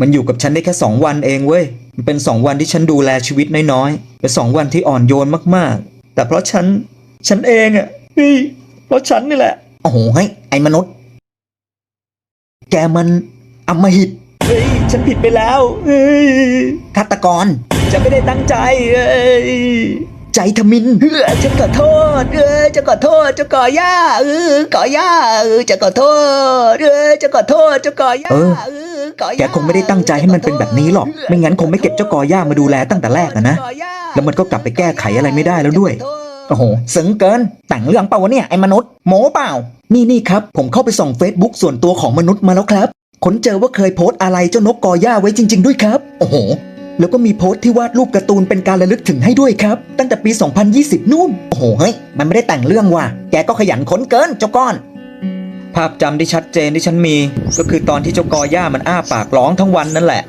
มันอยู่กับฉันได้แค่สองวันเองเว้ย มันเป็นสองวันที่ฉันดูแลชีวิตน้อยๆ เป็นสองวันที่อ่อนโยนมากๆ แต่เพราะฉัน ฉันเองอะเฮ้ยเพราะฉันนี่แหละ โอ้โหเฮ้ไอ้มนุษย์ แกมันอำมหิตเฮ้ยฉันผิดไปแล้วเฮ้ยฆาตกรฉันไม่ได้ตั้งใจเฮ้ยใจทมินเฮ้ยฉันขอโทษเออจะขอโทษเจะก่อย่าเออก่อย่าเออจะขอโทษเออจะขอโทษเจะก่อย่าเออเออก่อย่า แกคงไม่ได้ตั้งใจให้มันเป็นแบบนี้หรอก ไม่งั้นคงไม่เก็บเจ้ากอย่ามาดูแลตั้งแต่แรกอะนะ แล้วมันก็กลับไปแก้ไขอะไรไม่ได้แล้วด้วย โอ้โหซึ้งเกิน แต่งเรื่องเปล่าวะเนี่ยไอ้มนุษย์โมเปล่า นี่นี่ครับ ผมเข้าไปส่อง Facebook ส่วนตัวของมนุษย์มาแล้วครับ ค้นเจอว่าเคยโพสต์อะไรเจ้านกกอย่าไว้จริง ๆ ด้วยครับ โอ้โห แล้วก็มีโพสต์ที่วาดรูปการ์ตูนเป็นการระลึกถึงให้ด้วยครับ ตั้งแต่ปี 2020 นู่น โอ้โห เฮ้ย มันไม่ได้แต่งเรื่องว่ะ แกก็ขยันค้นเกินเจ้าก้อน ภาพจำที่ชัดเจนที่ฉันมี ก็คือตอนที่เจ้ากอหญ้ามันอ้าปากร้องทั้งวันนั่นแหละ